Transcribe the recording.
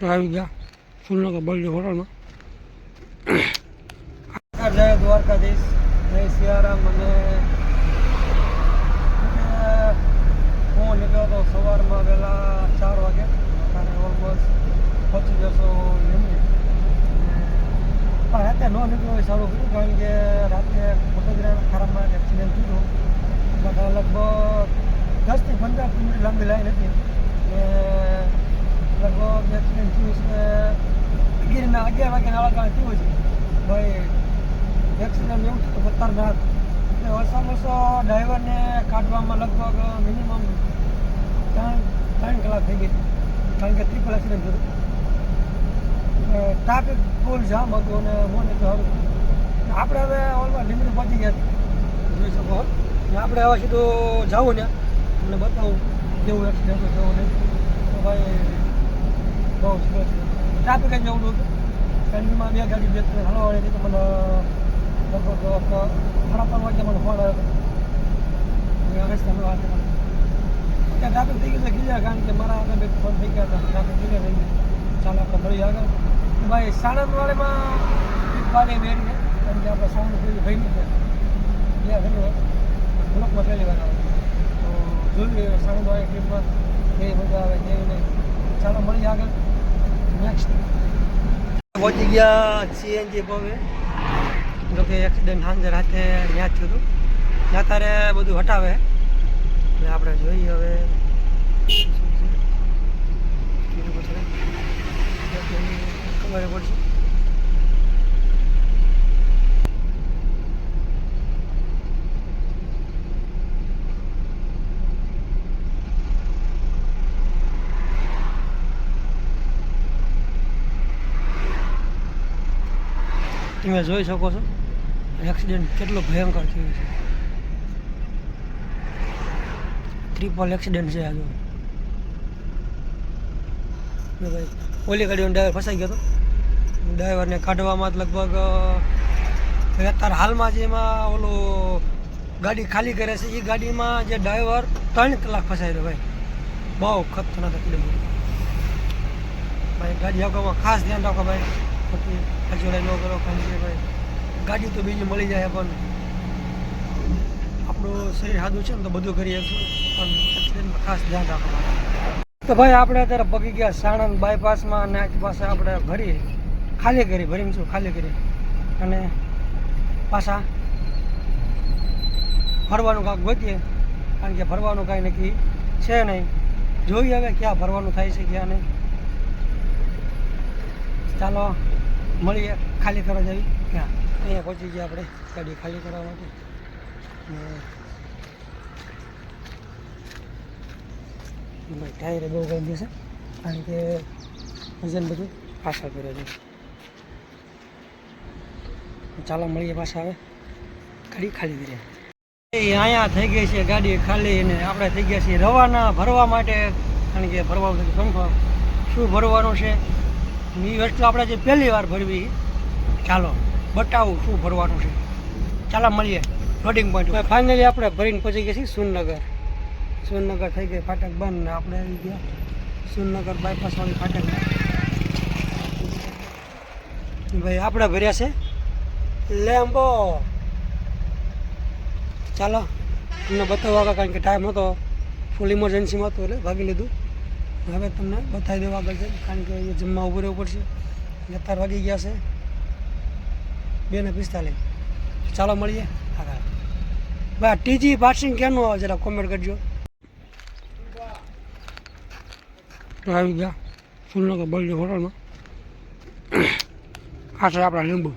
તો આવી ગયા સુરનગર બળદેવ હોટલમાં જય દ્વારકાધીશ. જય સિયારામ અને હું નીકળ્યો હતો સવારમાં વહેલા ચાર વાગે અને ઓલમોસ્ટ પચી જશો લીંબડી પણ રાતે ન નીકળ્યો હોય સારું કર્યું કારણ કે રાતે વડોદરાના ખારામાં એક્સિડન્ટ થયું હતું. લગભગ દસથી પંદર કિલોમીટર લાંબી લાઈન હતી ને લગભગ એક્સિડન્ટ થયું છે ગીરના અગિયાર વાગે નાળા થયું છે ભાઈ એક્સિડન્ટ એવું થયું ખતરનાક. એટલે ઓછામાં ઓછો ડ્રાઈવરને કાઢવામાં લગભગ મિનિમમ ત્રણ ત્રણ કલાક થઈ ગઈ. કારણ કે ટ્રિપલ એક્સિડન્ટ થયું ટ્રાફિક ફૂલ જામ હતું અને મોને તો હવે આપણે હવે ઓલમાં લીમડી પહોંચી ગયા. જોઈ શકો. ને આપણે હવે સીધું જવું ને, તમને બતાવું કેવું એક્સિડન્ટ થયું તો ભાઈ, બહુ ટ્રાફિક જ જવું હતું. કેન્ટીનમાં બે ગાડી બે ત્રણ હલવાડી હતી તો મને લગભગ સાડા ત્રણ વાગે મને ફોન આવ્યો હવે તમે વાત ત્યાં ટ્રાફિક થઈ ગયું ક્લિયર કારણ કે મારા આગળ બે ફોન થઈ ગયા હતા ક્લિયર થઈ ગયું ચાલો આપણે મળી આગળ ભાઈ સાણંદવાડીમાં એક ગાડી મેળી છે કારણ કે આપણે સાણંદ પેલી ભાઈ છે ત્યાં થયું બ્લોકમાં પહેલી વાર આવે તો જોઈએ સાણંદવાડી ટ્રીપમાં કેવી મજા આવે કેવી નહીં ચાલો મળી આગળ નેક્સ્ટ પહોંચી ગયા સીએનજી પવે. જો કે એક્સિડન્ટ સાંજે રાતે ત્યાં થયું હતું. ત્યાં તારે બધું હટાવે. એટલે આપણે જોઈએ હવે. ખબર પડશે. તમે જોઈ શકો છો એક્સિડન્ટ કેટલો ભયંકર થયો છે. ટ્રિપલ એક્સિડન્ટ છે આજુ ભાઈ, ઓલી ગાડીનો ડ્રાઈવર ફસાઈ ગયો હતો ડ્રાઈવરને કાઢવામાં લગભગ અત્યારે હાલમાં જે એમાં ઓલું ગાડી ખાલી કરે છે એ ગાડીમાં જે ડ્રાઈવર ત્રણ કલાક ફસાઈ રહ્યો ભાઈ. બહુ ખતરનાક એક્સિડન્ટ ભાઈ, ગાડી હાંકવામાં ખાસ ધ્યાન રાખો ભાઈ. ખોટી અજોડાઈ ન કરો કારણ કે ગાડી તો બીજી મળી જાય પણ આપણું શરીર સાદું છે ને તો બધું કરી શકશું પણ ખાસ ધ્યાન રાખવાનું. તો ભાઈ આપણે અત્યારે પગી ગયા સાણંદ બાયપાસમાં અને આજ પાસે આપણે ભરી ખાલી કરી ભરીને છું ખાલી કરી. અને પાછા ફરવાનું કાંક ગોતીએ. કારણ કે ફરવાનું કાંઈ નક્કી છે નહીં. જોઈએ હવે ક્યાં ફરવાનું થાય છે, ક્યાં નહીં. ચાલો. મળીએ ખાલી કરવા જવી ત્યાં અહીંયા પહોંચી ગયા આપણે, ગાડી ખાલી કરવા માટે. ટાયરે બહુ ગઈ છે, કારણ કે વજન બધું પાછા કર્યો છે. ચાલો મળીએ પાછા હવે. ગાડી ખાલી કરીએ. અહીંયા થઈ ગઈ છે ગાડી ખાલી અને આપણે થઈ ગયા છીએ રવાના, ભરવા માટે. કારણ કે ભરવાનું છે શું ભરવાનું છે? એ વસ્તુ આપણે જે પહેલી વાર ભરવી, ચાલો, બતાવું શું ભરવાનું છે. ચાલો, મળીએ. લોડિંગ પોઈન્ટ ફાઇનલી આપણે ભરીને પહોંચી ગયા છીએ સુનનગર. સુનનગર થઈ ગઈ, ફાટક બંધ. ને આપણે આવી ગયા સુનનગર બાયપાસવાળી ફાટક ભાઈ, આપણે ભર્યા છે લેમ્બો ચાલો, તમને બતાવવા કારણ કે ટાઈમ હતો. ફૂલ ઇમરજન્સીમાં હતો એટલે ભાગી લીધું. હવે તમને બતાવી દેવા આગળ છે, કારણ કે એ જમવા ઉભું રહેવું પડશે. અત્યાર વાગી ગયા છે બે ને પિસ્તાલીસ. ચાલો મળીએ આગળ. ભાઈ ટીજી પાસિંગ ક્યાંનું આવે જરા કોમેન્ટ કરજો. આવી ગયા. સુરનગર બળજો હોટલમાં. આ આપણા લીંબુ.